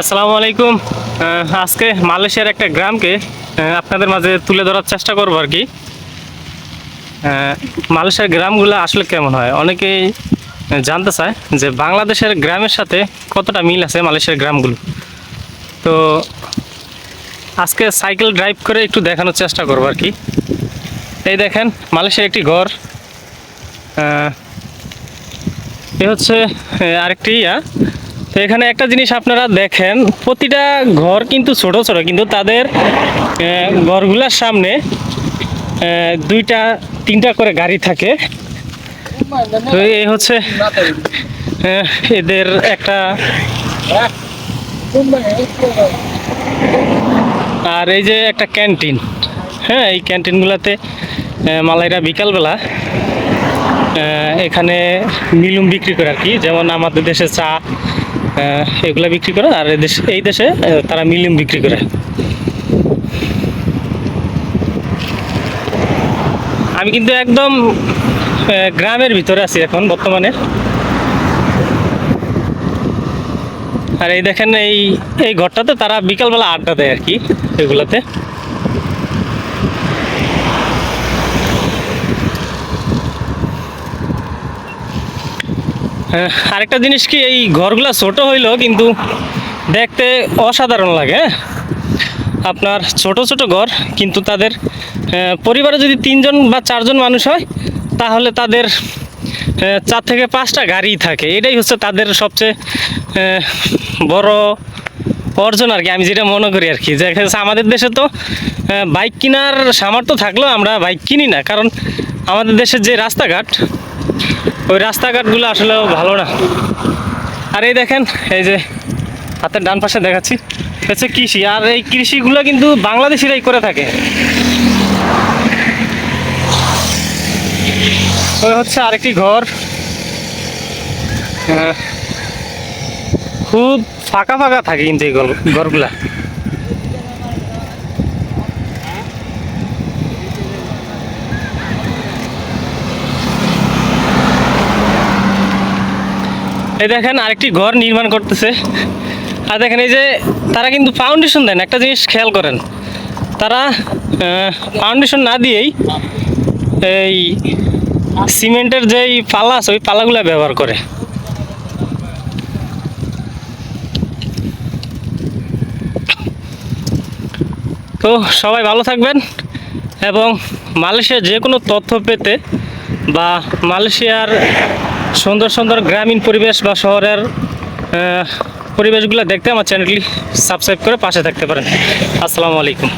আসসালামু আলাইকুম। আজকে মালয়েশিয়ার একটা গ্রামকে আপনাদের মাঝে তুলে ধরার চেষ্টা করব আর কি। মালয়েশিয়ার গ্রামগুলো আসলে কেমন হয়? অনেকেই জানতে চায় যে বাংলাদেশের গ্রামের সাথে কতটা মিল আছে মালয়েশিয়ার গ্রামগুলো। তো আজকে সাইকেল ড্রাইভ করে একটু দেখানোর চেষ্টা করব আর কি। এই দেখেন, মালয়েশিয়ার একটি ঘর। এ হচ্ছে আরেকটি ইয়া। তো এখানে একটা জিনিস আপনারা দেখেন, প্রতিটা ঘর কিন্তু ছোট ছোট, কিন্তু তাদের ঘরগুলোর সামনে দুইটা, তিনটা করে গাড়ি থাকে। তো এই হচ্ছে এদের একটা আর এই যে একটা ক্যান্টিন। হ্যাঁ এই ক্যান্টিনগুলোতে মালাইরা বিকালবেলা এখানে নিলুম বিক্রি করে আর কি। যেমন আমাদের দেশে চা এগুলা বিক্রি করে আর এই দেশে তারা মিলিম বিক্রি করে। আমি কিন্তু একদম গ্রামের ভিতরে আছি এখন বর্তমানে। আর এই দেখেন, এই এই ঘরটাতে তারা বিকালবেলা আড্ডা দেয় আর কি এগুলাতে। আরেকটা জিনিস কি, এই ঘরগুলো ছোট হইলেও কিন্তু দেখতে অসাধারণ লাগে হ্যাঁ? আপনার ছোট ছোট ঘর কিন্তু তাদের পরিবারে যদি তিনজন বা চারজন মানুষ হয়, তাহলে তাদের চার থেকে পাঁচটা গাড়ি থাকে। এটাই হচ্ছে তাদের সবচেয়ে বড় অর্জন আর কি, আমি যেটা মনে করি আর কি। যে আমাদের দেশে তো বাইক কেনার সামর্থ্য থাকলেও আমরা বাইক কিনি না। কারণ আমাদের দেশের যে রাস্তাঘাট ওই রাস্তাঘাটগুলো আসলে ভালো না। আর এই দেখেন, এই যে হাতের ডান পাশে দেখাচ্ছি, হচ্ছে কৃষি। আর এই কৃষিগুলো কিন্তু বাংলাদেশিরাই করে থাকে। ওই হচ্ছে আরেকটি ঘর। খুব ফাঁকা ফাঁকা থাকে কিন্তু এই ঘর- ঘরগুলা। এই দেখেন আরেকটি ঘর নির্মাণ করতেছে। আর দেখেন এই যে তারা কিন্তু ফাউন্ডেশন দেন, একটা জিনিস খেয়াল করেন। তারা ফাউন্ডেশন না দিয়েই এই সিমেন্টের যেই পালা আছে, ওই পালাগুলো ব্যবহার করে। তো সবাই ভালো থাকবেন এবং মালয়েশিয়ার যে কোনো তথ্য পেতে বা মালয়েশিয়ার সুন্দর সুন্দর গ্রামীণ পরিবেশ বা শহরের পরিবেশগুলো দেখতে আমার চ্যানেলটি সাবস্ক্রাইব করে পাশে থাকতে পারেন। আসসালামু আলাইকুম।